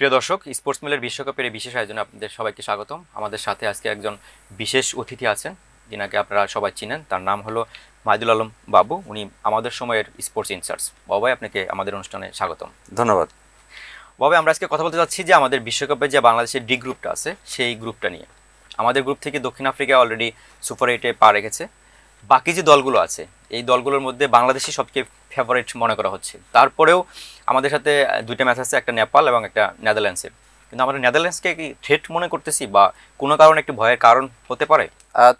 প্রিয় দর্শক স্পোর্টস মিলের বিশ্বকাপের এই বিশেষ আয়োজনে আপনাদের সবাইকে স্বাগতম। আমাদের সাথে আজকে একজন বিশেষ অতিথি আছেন যিনাকে আপনারা সবাই চিনেন। তার নাম হলো মাহিদুল আলম বাবু। উনি আমাদের সময়ের স্পোর্টস ইনচার্জ বাবাই আপনাকে আমাদের অনুষ্ঠানে স্বাগতম। ধন্যবাদ। বাবা আমরা আজকে কথা বলতে চাচ্ছি যে আমাদের বিশ্বকাপে যে বাংলাদেশের ডি গ্রুপটা আছে সেই গ্রুপটা নিয়ে। আমাদের গ্রুপ থেকে দক্ষিণ আফ্রিকা অলরেডি সুপার এইটে পা রেখেছে। বাকি যে দলগুলো আছে এই দলগুলোর মধ্যে বাংলাদেশই সবচেয়ে ফেভারিট মনে করা হচ্ছে। তারপরেও আমাদের সাথে দুইটা ম্যাচ আছে একটা নেপাল এবং একটা নেদারল্যান্ডসের কিন্তু আমরা নেদারল্যান্ডসকে কি থ্রেট মনে করতেছি বা কোনো কারণে একটি ভয়ের কারণ হতে পারে?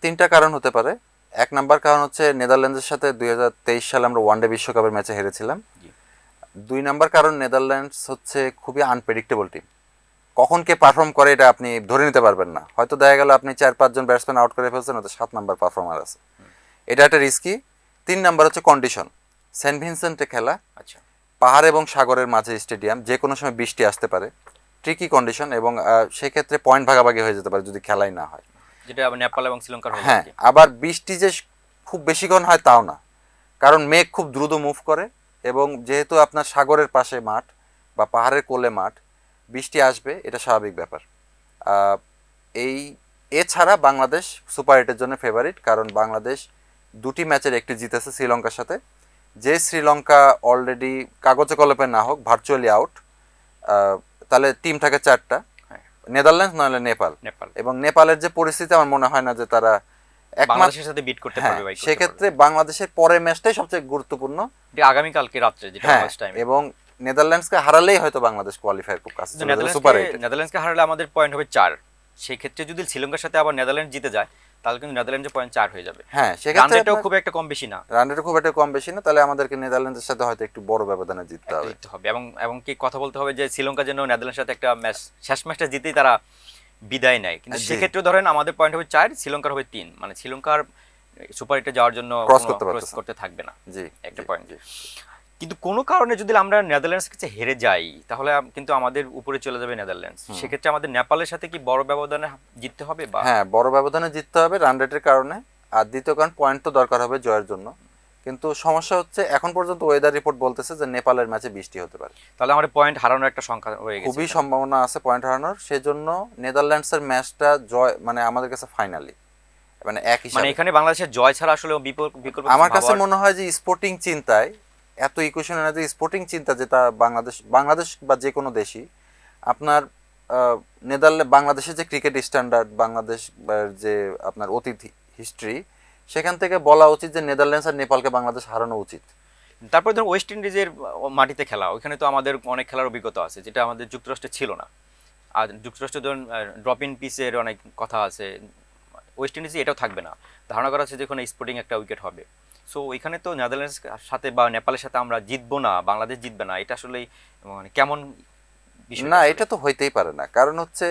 তিনটা কারণ হতে পারে। এক নাম্বার কারণ হচ্ছে নেদারল্যান্ডসের সাথে দুই হাজার তেইশ সালে আমরা ওয়ানডে বিশ্বকাপের ম্যাচে হেরেছিলাম। দুই নাম্বার কারণ নেদারল্যান্ডস হচ্ছে খুবই আনপ্রেডিক্টেবল টিম কখন কে পারফর্ম করে এটা আপনি ধরে নিতে পারবেন না। হয়তো দেখা গেল আপনি চার পাঁচজন ব্যাটসম্যান আউট করে ফেলছেন হয়তো সাত নাম্বার পারফর্মার আছে। এটা একটা রিস্কি তিন নাম্বার হচ্ছে কন্ডিশন সেন্ট ভিনসেন্টে খেলা আচ্ছা পাহাড় এবং সাগরের মাঝে স্টেডিয়াম যে কোনো সময় বৃষ্টি আসতে পারে ট্রিকি কন্ডিশন এবং সেক্ষেত্রে পয়েন্ট ভাগাভাগি হয়ে যেতে পারে যদি খেলাই না হয়। যেটা নেপাল এবং শ্রীলঙ্কার হ্যাঁ আবার বৃষ্টি যে খুব বেশিক্ষণ হয় তাও না। কারণ মেঘ খুব দ্রুত মুভ করে এবং যেহেতু আপনার সাগরের পাশে মাঠ বা পাহাড়ের কোলে মাঠ বৃষ্টি আসবে এটা স্বাভাবিক ব্যাপার। আহ, এই এছাড়া বাংলাদেশ সুপার এইটের জন্য ফেভারিট কারণ বাংলাদেশ দুটি ম্যাচের একটি জিতেছে শ্রীলঙ্কার সাথে। যে শ্রীলঙ্কা অলরেডি কাগজে কলপে না হোক ভার্চুয়ালি আউট তাহলে টিম থাকে চারটা। হ্যাঁ। নেদারল্যান্ডস নাহলে নেপাল। নেপাল। এবং নেপালের যে পরিস্থিতি আমার মনে হয় না যে তারা বাংলাদেশের সাথে বিট করতে হ্যাঁ পারবে বা ই করতে সেক্ষেত্রে বাংলাদেশের পরের ম্যাচটাই সবচেয়ে গুরুত্বপূর্ণ। পারবে। এটা আগামীকালকে রাত্রে যেটা হ্যাঁ বাংলাদেশ টাইমে এবং নেদারল্যান্ডসকে হারালেই হয়তো বাংলাদেশ কোয়ালিফাই খুব কাছে। সুপার নেদারল্যান্ডসকে হারালে আমাদের পয়েন্ট হবে চার। সেই ক্ষেত্রে যদি শ্রীলঙ্কার সাথে আবার নেদারল্যান্ড জিতে যায় তাহলে কিন্তু নেদারল্যান্ডের পয়েন্ট চার হয়ে যাবে। হ্যাঁ সেক্ষেত্রে খুব একটা কম বেশি না। রান রেটও খুব একটা কম বেশি না তাহলে আমাদেরকে নেদারল্যান্ডের সাথে হয়তো একটু বড় ব্যবধানে জিততে হবে। জিততে হবে এবং এবং কি কথা বলতে হবে যে শ্রীলঙ্কা যেন নেদারল্যান্ডের সাথে একটা ম্যাচ শেষ ম্যাচটা জিতেই তারা বিদায় নেয়। কিন্তু সেক্ষেত্রে ধরেন আমাদের পয়েন্ট হবে চার শ্রীলঙ্কার হবে তিন। মানে শ্রীলঙ্কার সুপার এইটে যাওয়ার জন্য কোনো করতে থাকবে না। জি একটা। জি। কিন্তু কোনো কারণে যদি আমরা নেদারল্যান্ডস কাছে হেরে যাই তাহলে কিন্তু আমাদের উপরে চলে যাবে নেদারল্যান্ডস। সেক্ষেত্রে আমাদের নেপালের সাথে কি বড় ব্যবধানে জিততে হবে বা হ্যাঁ বড় ব্যবধানে জিততে হবে রান রেটের কারণে। আর দ্বিতীয় কারণ পয়েন্ট তো দরকার হবে জয়ের জন্য। কিন্তু সমস্যা হচ্ছে এখন পর্যন্ত ওয়েদার রিপোর্ট বলতেছে যে নেপালের ম্যাচে বৃষ্টি হতে পারে। তাহলে আমাদের পয়েন্ট হারানোর একটা সংখ্যা হয়ে গেছে খুবই সম্ভাবনা আছে পয়েন্ট হারানোর। সেজন্য নেদারল্যান্ডসের ম্যাচটা জয় মানে আমাদের কাছে ফাইনালি মানে এক হিসাবে। মানে এখানে বাংলাদেশের জয় ছাড়া আসলে বিকল্প আমার কাছে মনে হয় যে স্পোর্টিং চিন্তায় এত ইকুয়েশন যে স্পোর্টিং চিন্তা যেটা বাংলাদেশ বাংলাদেশ বা যে কোনো দেশই, আপনার নেদারল্যান্ড, বাংলাদেশের যে ক্রিকেট স্ট্যান্ডার্ড বাংলাদেশ যে আপনার অতীত হিস্ট্রি সেখান থেকে বলা উচিত যে নেদারল্যান্ডস আর নেপালকে বাংলাদেশ হারানো উচিত। তারপরে ধরুন ওয়েস্ট ইন্ডিজের মাটিতে খেলা, ওইখানে তো আমাদের অনেক খেলার অভিজ্ঞতা আছে, যেটা আমাদের যুক্তরাষ্ট্রে ছিল না। আর যুক্তরাষ্ট্রে ধরুন ড্রপ ইন পিসের অনেক কথা আছে, ওয়েস্ট ইন্ডিজে এটাও থাকবে না। ধারণা করা হচ্ছে যে ওখানে স্পোর্টিং একটা উইকেট হবে। সো ওইখানে তো নেদারল্যান্ডস সাথে বা নেপালের সাথে আমরা জিতবো না বাংলাদেশ জিতবে না এটা আসলে মানে কেমন না এটা তো হইতেই পারে না। কারণ হচ্ছে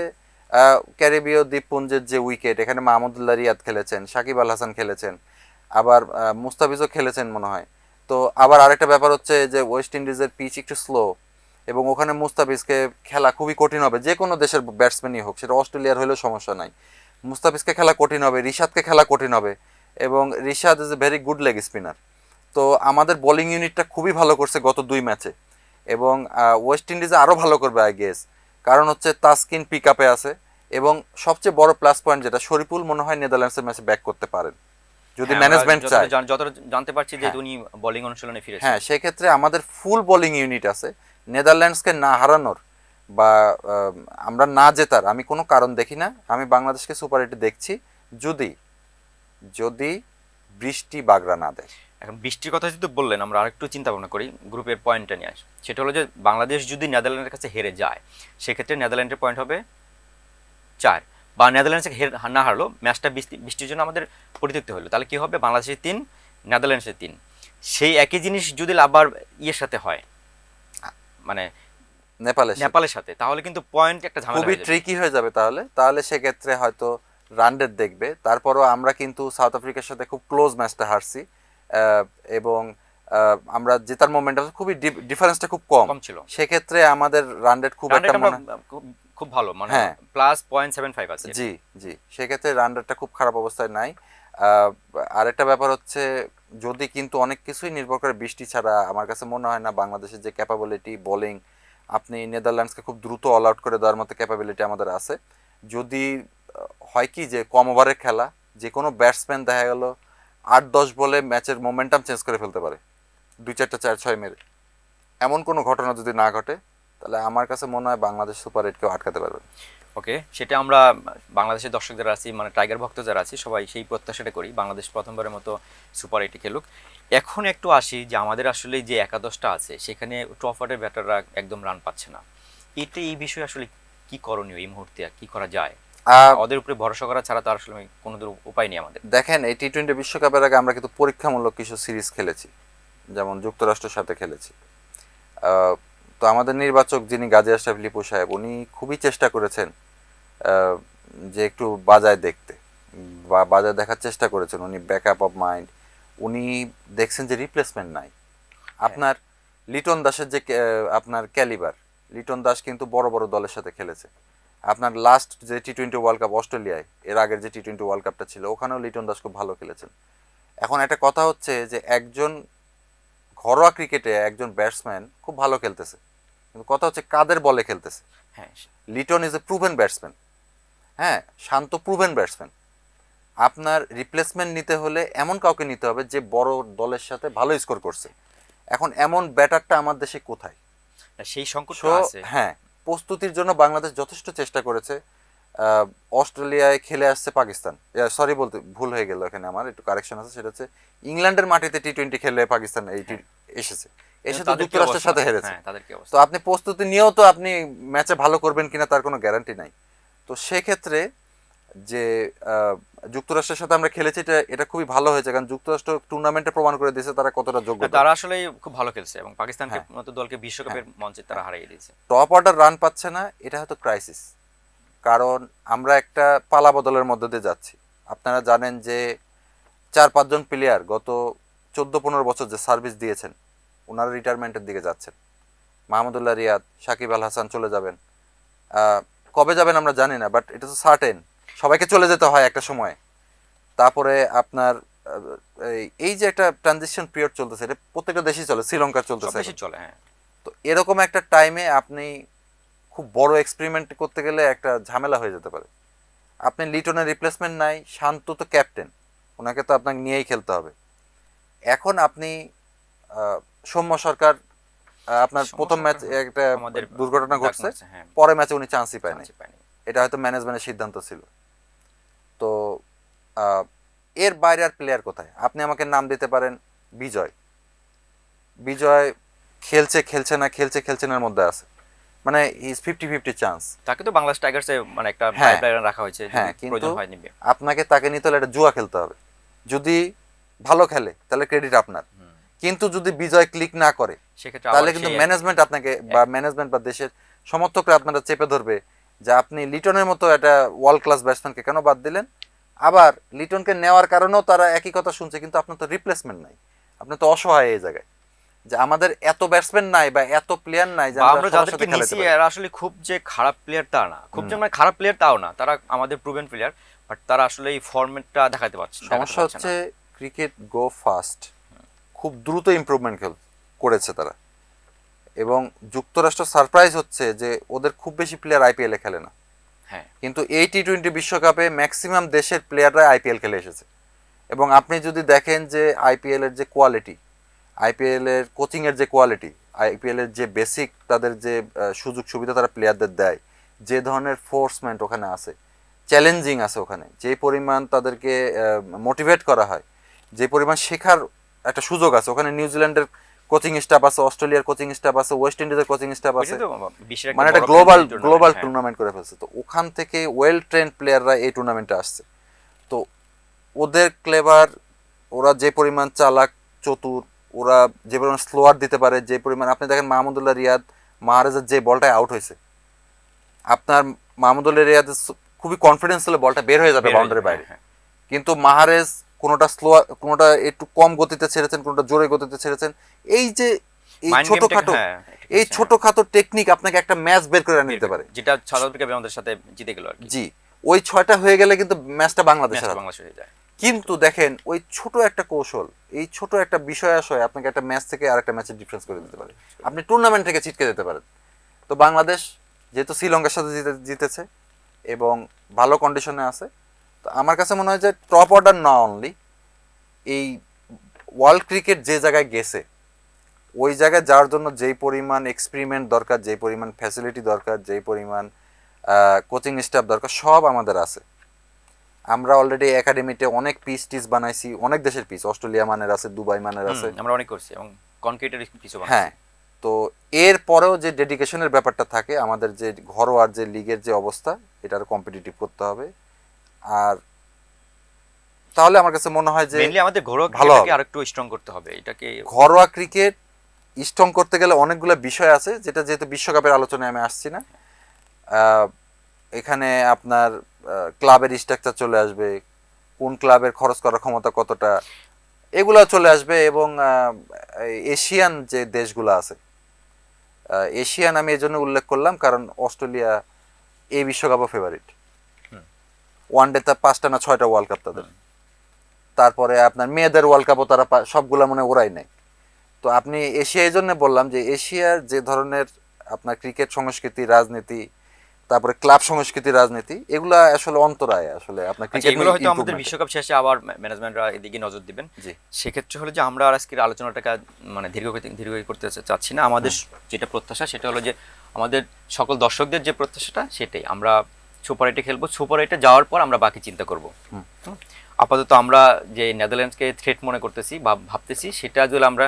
ক্যারিবীয় দ্বীপপুঞ্জের যে উইকেট এখানে মাহমুদুল্লাহ রিয়াদ খেলেছেন সাকিব আল হাসান খেলেছেন আবার মুস্তাফিজও খেলেছেন মনে হয়। তো আবার আরেকটা ব্যাপার হচ্ছে যে ওয়েস্ট ইন্ডিজের পিচ একটু স্লো এবং ওখানে মুস্তাফিজকে খেলা খুবই কঠিন হবে। যে কোনো দেশের ব্যাটসম্যানই হোক সেটা অস্ট্রেলিয়ার হলেও সমস্যা নাই। মুস্তাফিজকে খেলা কঠিন হবে রিশাদকে খেলা কঠিন হবে। এবং Rishad is a very good leg spinner তো আমাদের বোলিং ইউনিটটা খুবই ভালো করছে গত দুই ম্যাচে এবং ওয়েস্ট ইন্ডিজে আরও ভালো করবে আই গেস কারণ হচ্ছে তাসকিন পিক আপে আছে এবং সবচেয়ে বড় প্লাস পয়েন্ট যেটা শরীফুল মনে হয় নেদারল্যান্ডসের ম্যাচে ব্যাক করতে পারেন। যদি ম্যানেজমেন্ট চায়। যতটা জানতে পারছি যে হ্যাঁ। উনি বোলিং অনুশীলনে ফিরে হ্যাঁ সেক্ষেত্রে আমাদের ফুল বোলিং ইউনিট আছে। নেদারল্যান্ডসকে না হারানোর বা আমরা না জেতার আমি কোনো কারণ দেখি না। আমি বাংলাদেশকে সুপার এইটে দেখছি। যদি যদি বৃষ্টি বাগড়া না দেয়। এখন বৃষ্টির কথা যেহেতু বললেন আমরা আরেকটু চিন্তা ভাবনা করি গ্রুপের পয়েন্টটা নিয়ে আসি। সেটা হলো যে বাংলাদেশ যদি নেদারল্যান্ডের কাছে হেরে যায় সেক্ষেত্রে নেদারল্যান্ডের পয়েন্ট হবে চার। বা নেদারল্যান্ডসকে হের না হারলো ম্যাচটা বৃষ্টি বৃষ্টির জন্য আমাদের পরিত্যক্ত হলো। তাহলে কি হবে? বাংলাদেশের তিন নেদারল্যান্ডসের তিন। সেই একই জিনিস যদি আবার ইয়ের সাথে হয় মানে নেপালে নেপালের সাথে তাহলে কিন্তু পয়েন্ট একটা খুবই ট্রিকি হয়ে যাবে তাহলে। তাহলে সেক্ষেত্রে হয়তো রানডের দেখবে। তারপরও আমরা কিন্তু সাউথ আফ্রিকার সাথে খুব ক্লোজ ম্যাচটা হারছি এবং আমরা জেতার মোমেন্ট খুবই ডিফারেন্সটা খুব কম। ছিল। সেক্ষেত্রে আমাদের রানডেট খুব একটা মনে খুব- ভালো মানে হ্যাঁ। প্লাস পয়েন্ট সেভেন ফাইভ আছে। জি জি। সেক্ষেত্রে রান রেটটা খুব খারাপ অবস্থায় নাই। আহ, আরেকটা ব্যাপার হচ্ছে যদি কিন্তু অনেক কিছুই নির্ভর করে বৃষ্টি ছাড়া আমার কাছে মনে হয় না বাংলাদেশের যে ক্যাপাবিলিটি বোলিং আপনি নেদারল্যান্ডসকে খুব দ্রুত অল আউট করে দেওয়ার মতো ক্যাপাবিলিটি আমাদের আছে। যদি হয় কি যে কম ওভারের খেলা যে কোনো ব্যাটসম্যান দেখা গেল আট, দশ বলে ম্যাচের মোমেন্টাম চেঞ্জ করে ফেলতে পারে। দুই চারটা চার ছয় মেরে। এমন কোনো ঘটনা যদি না ঘটে, তাহলে আমার কাছে মনে হয় বাংলাদেশ সুপার এইটকেও আটকাতে পারবে। ওকে, সেটা আমরা বাংলাদেশের দর্শক যারা আছি মানে টাইগার ভক্ত যারা আছি, সবাই সেই প্রত্যাশাটা করি, বাংলাদেশ প্রথমবারের মতো সুপার এইটে খেলুক। এখন একটু আসি যে আমাদের আসলে যে একাদশটা আছে, সেখানে টপ ব্যাটাররা একদম রান পাচ্ছে না। এটা এই বিষয়ে আসলে কি করণীয় এই মুহূর্তে কি করা যায়? ওদের উপরে ভরসা করা ছাড়া তো আসলে কোনো উপায় নেই আমাদের। দেখেন এই টি টোয়েন্টি বিশ্বকাপের আগে আমরা কিন্তু পরীক্ষামূলক কিছু সিরিজ খেলেছি। যেমন যুক্তরাষ্ট্রের সাথে খেলেছি। তো আমাদের নির্বাচক যিনি গাজী আশরাফ লিপু সাহেব উনি খুবই চেষ্টা করেছেন যে একটু বাজায় দেখতে বা বাজায় দেখার চেষ্টা করেছেন উনি ব্যাকআপ অফ মাইন্ড উনি দেখছেন যে রিপ্লেসমেন্ট নাই। আপনার লিটন দাসের যে আপনার ক্যালিবার লিটন দাস কিন্তু বড় বড় দলের সাথে খেলেছে। আপনার লাস্ট যে টি টোয়েন্টি ওয়ার্ল্ড কাপ অস্ট্রেলিয়ায় এর আগের যে টি টোয়েন্টি ওয়ার্ল্ড কাপটা ছিল ওখানেও লিটন দাস খুব ভালো খেলেছেন। এখন একটা কথা হচ্ছে যে একজন ঘরোয়া ক্রিকেটে একজন ব্যাটসম্যান খুব ভালো খেলতেছে। কিন্তু কথা হচ্ছে কাদের বলে খেলতেছে? হ্যাঁ Liton is a proven batsman হ্যাঁ শান্ত প্রুভেন ব্যাটসম্যান আপনার রিপ্লেসমেন্ট নিতে হলে এমন কাউকে নিতে হবে যে বড় দলের সাথে ভালো স্কোর করছে। এখন এমন ব্যাটারটা আমার দেশে কোথায়? সেই সংকট হ্যাঁ প্রস্তুতির জন্য বাংলাদেশ যথেষ্ট চেষ্টা করেছে অস্ট্রেলিয়ায় খেলে আসছে পাকিস্তান। সরি বলতে ভুল হয়ে গেল এখানে আমার একটু কারেকশন আছে সেটা হচ্ছে ইংল্যান্ডের মাটিতে টি টোয়েন্টি খেলে পাকিস্তান এইটি এসেছে। এসে তো যুক্তরাষ্ট্রের সাথে হেরেছে। হ্যাঁ তো আপনি প্রস্তুতি নিয়েও তো আপনি ম্যাচে ভালো করবেন কিনা তার কোনো গ্যারান্টি নাই। তো সেক্ষেত্রে যে আহ, যুক্তরাষ্ট্রের সাথে আমরা খেলেছি এটা এটা খুবই ভালো হয়েছে কারণ যুক্তরাষ্ট্র টুর্নামেন্টে প্রমাণ করে দিয়েছে তারা কতটা যোগ্য হ্যাঁ, তারা আসলে খুব ভালো খেলছে এবং পাকিস্তানকে হ্যাঁ। মতো দলকে বিশ্বকাপের মঞ্চে তারা হারিয়ে দিয়েছে। টপ অর্ডার রান পাচ্ছে না এটা হয়তো ক্রাইসিস কারণ আমরা একটা পালা বদলের মধ্যে দিয়ে যাচ্ছি। আপনারা জানেন যে চার পাঁচজন প্লেয়ার গত চোদ্দ পনেরো বছর যে সার্ভিস দিয়েছেন ওনারা রিটায়ারমেন্টের দিকে যাচ্ছেন। মাহমুদুল্লাহ রিয়াদ সাকিব আল হাসান চলে যাবেন। আহ, কবে যাবেন আমরা জানি না বাট এটা তো সার্টেন সবাইকে চলে যেতে হয় একটা সময়। তারপরে আপনার এই- যে একটা ট্রানজিশন পিরিয়ড চলতেছে এটা প্রত্যেকটা দেশেই চলে শ্রীলঙ্কার সব চলতেছে চলে হ্যাঁ। তো এরকম একটা টাইমে আপনি খুব বড় এক্সপেরিমেন্ট করতে গেলে একটা ঝামেলা হয়ে যেতে পারে। আপনি লিটনের রিপ্লেসমেন্ট নাই শান্ত তো ক্যাপ্টেন ওনাকে তো আপনাকে নিয়েই খেলতে হবে। এখন আপনি সৌম্য সরকার আপনার প্রথম ম্যাচ একটা দুর্ঘটনা ঘটছে হ্যাঁ। পরে ম্যাচে উনি চান্সই পায়নি। এটা হয়তো ম্যানেজমেন্টের সিদ্ধান্ত ছিল। এর বাইরে আর প্লেয়ার কোথায়? আপনি আমাকে নাম দিতে পারেন বিজয়। বিজয় খেলছে খেলছে না খেলছে খেলছে না মধ্যে আছে। মানে ইজ ফিফটি ফিফটি চান্স তাকে তো বাংলাদেশ টাইগার্সে মানে একটা হ্যাঁ। রাখা হয়েছে হ্যাঁ, কিন্তু- আপনাকে তাকে নিতে হলে একটা জুয়া খেলতে হবে। যদি ভালো খেলে তাহলে ক্রেডিট আপনার। কিন্তু যদি বিজয় ক্লিক না করে সেক্ষেত্রে তাহলে কিন্তু ম্যানেজমেন্ট আপনাকে বা ম্যানেজমেন্ট বা দেশের সমর্থকরা আপনারা চেপে ধরবে যে আপনি লিটনের মতো একটা ওয়ার্ল্ড ক্লাস ব্যাটসম্যানকে কেন বাদ দিলেন? আবার লিটনকে নেওয়ার কারণেও তারা একই কথা শুনছে কিন্তু আপনার তো রিপ্লেসমেন্ট নাই। আপনি তো অসহায় এই জায়গায়। যে আমাদের এত ব্যাটসম্যান নাই বা এত প্লেয়ার নাই যে আমরা যাদেরকে নিছি। এরা আসলে খুব যে খারাপ প্লেয়ার তা না। খুব যে মানে খারাপ প্লেয়ার তাও না তারা আমাদের প্রুভেন প্লেয়ার বাট তারা আসলে এই ফরম্যাটটা দেখাতে পারছে সমস্যা হচ্ছে ক্রিকেট গো ফাস্ট খুব দ্রুত ইমপ্রুভমেন্ট খেল করেছে তারা। এবং যুক্তরাষ্ট্র সারপ্রাইজ হচ্ছে যে ওদের খুব বেশি প্লেয়ার আইপিএলে খেলে না। হ্যাঁ। কিন্তু এই টি টোয়েন্টি বিশ্বকাপে ম্যাক্সিমাম দেশের প্লেয়াররা আইপিএল খেলে এসেছে। এবং আপনি যদি দেখেন যে আইপিএল এর যে কোয়ালিটি আইপিএল এর কোচিং এর যে কোয়ালিটি আইপিএল এর যে বেসিক তাদের যে সুযোগ সুবিধা তারা প্লেয়ারদের দেয়, যে ধরনের ফোর্সমেন্ট ওখানে আছে চ্যালেঞ্জিং আছে ওখানে যে পরিমাণ তাদেরকে মোটিভেট করা হয়, যে পরিমাণ শেখার একটা সুযোগ আছে, ওখানে নিউজিল্যান্ডের কোচিং স্টাফ আছে অস্ট্রেলিয়ার কোচিং স্টাফ আছে ওয়েস্ট ইন্ডিজের কোচিং স্টাফ আছে। মানে একটা গ্লোবাল গ্লোবাল। টুর্নামেন্ট করে ফেলছে। তো ওখান থেকে ওয়েল ট্রেন প্লেয়াররা এই টুর্নামেন্টে আসছে। তো ওদের ক্লেভার ওরা যে পরিমাণ চালাক চতুর ওরা যে পরিমাণ স্লোয়ার দিতে পারে যে পরিমাণ আপনি দেখেন মাহমুদুল্লাহ রিয়াদ মাহারাজের যে বলটায় আউট হয়েছে আপনার মাহমুদুল্লাহ রিয়াদ খুবই কনফিডেন্স হলে বলটা বের হয়ে যাবে যাবে, বাইরে। হ্যাঁ, কিন্তু মাহারেজ কোনোটা স্লো কোনোটা একটু কম গতিতে ছেড়েছেন কোনোটা জোরে গতিতে ছেড়েছেন। এই যে এই ছোটখাটো হ্যাঁ, এই হ্যাঁ, ছোটখাটো টেকনিক আপনাকে একটা ম্যাচ বের করে আনে দিতে পারে। যেটা সাউথ আফ্রিকা আমাদের সাথে জিতে গেল জি ওই ছয়টা হয়ে গেলে কিন্তু ম্যাচটা বাংলাদেশের বাংলাদেশ হয়ে যায়। কিন্তু দেখেন ওই ছোট একটা কৌশল এই ছোট একটা বিষয় আসয় আপনাকে একটা ম্যাচ থেকে আর একটা ম্যাচের ডিফারেন্স করে দিতে পারে। আপনি টুর্নামেন্ট থেকে ছিটকে যেতে পারেন। তো বাংলাদেশ যেহেতু শ্রীলঙ্কার সাথে জিতে জিতেছে এবং ভালো কন্ডিশনে আছে তো আমার কাছে মনে হয় যে টপ অর্ডার না অনলি এই ওয়ার্ল্ড ক্রিকেট যে জায়গায় গেছে ওই জায়গায় যাওয়ার জন্য যেই পরিমাণ এক্সপেরিমেন্ট দরকার যেই পরিমাণ ফ্যাসিলিটি দরকার যেই পরিমাণ কোচিং স্টাফ দরকার সব আমাদের আছে। আমরা অলরেডি একাডেমিতে অনেক পিস টিস বানাইছি অনেক দেশের পিস অস্ট্রেলিয়া মানের আছে দুবাই মানের আছে। আমরা অনেক করছি এবং কনক্রিটের বানাচ্ছি। হ্যাঁ তো এর পরেও যে ডেডিকেশনের ব্যাপারটা থাকে আমাদের যে ঘরোয়ার যে লিগের যে অবস্থা এটার কম্পিটিটিভ করতে হবে। আর তাহলে আমার কাছে মনে হয় যে আমাদের ঘরোয়া ভালো। আরেকটু স্ট্রং করতে হবে এটাকে ঘরোয়া ক্রিকেট স্ট্রং করতে গেলে অনেকগুলো বিষয় আছে যেটা যেহেতু বিশ্বকাপের আলোচনায় আমি আসছি না এখানে আপনার ক্লাবের স্ট্রাকচার চলে আসবে কোন ক্লাবের খরচ করার ক্ষমতা কতটা এগুলো চলে আসবে এবং এশিয়ান যে দেশগুলো আছে এশিয়ান আমি এই জন্য উল্লেখ করলাম কারণ অস্ট্রেলিয়া এই বিশ্বকাপও ফেভারিট। ওয়ান ডেতে পাঁচটা না ছয়টা ওয়ার্ল্ড কাপ তাদের। তারপরে আপনার মেয়েদের ওয়ার্ল্ড কাপও তারা সবগুলা মনে ওরাই নেয়। তো আপনি এশিয়া এই জন্য বললাম যে এশিয়ার যে ধরনের আপনার ক্রিকেট সংস্কৃতি রাজনীতি তারপরে ক্লাব সংস্কৃতি রাজনীতি এগুলা আসলে অন্তরায় আসলে আপনার আচ্ছা, ক্রিকেট এগুলো হয়তো আমাদের বিশ্বকাপ শেষে আবার ম্যানেজমেন্টরা এদিকে নজর দিবেন। জি। সেক্ষেত্রে হলো যে আমরা আর আজকের আলোচনাটাকে মানে দীর্ঘ দীর্ঘ করতে চাচ্ছি না। আমাদের যেটা প্রত্যাশা সেটা হলো যে আমাদের সকল দর্শকদের যে প্রত্যাশাটা সেটাই। আমরা সুপার এইটে খেলব। সুপার এইটে যাওয়ার পর আমরা বাকি চিন্তা করব? আপাতত আমরা যে নেদারল্যান্ডসকে থ্রেট মনে করতেছি বা ভাবতেছি সেটা যদি আমরা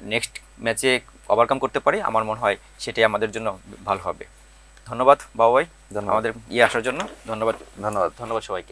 নেক্সট ম্যাচে ওভারকাম করতে পারি আমার মনে হয় সেটাই আমাদের জন্য ভালো হবে। ধন্যবাদ বাবাই আমাদের ইয়ে আসার জন্য ধন্যবাদ। ধন্যবাদ। ধন্যবাদ সবাইকে।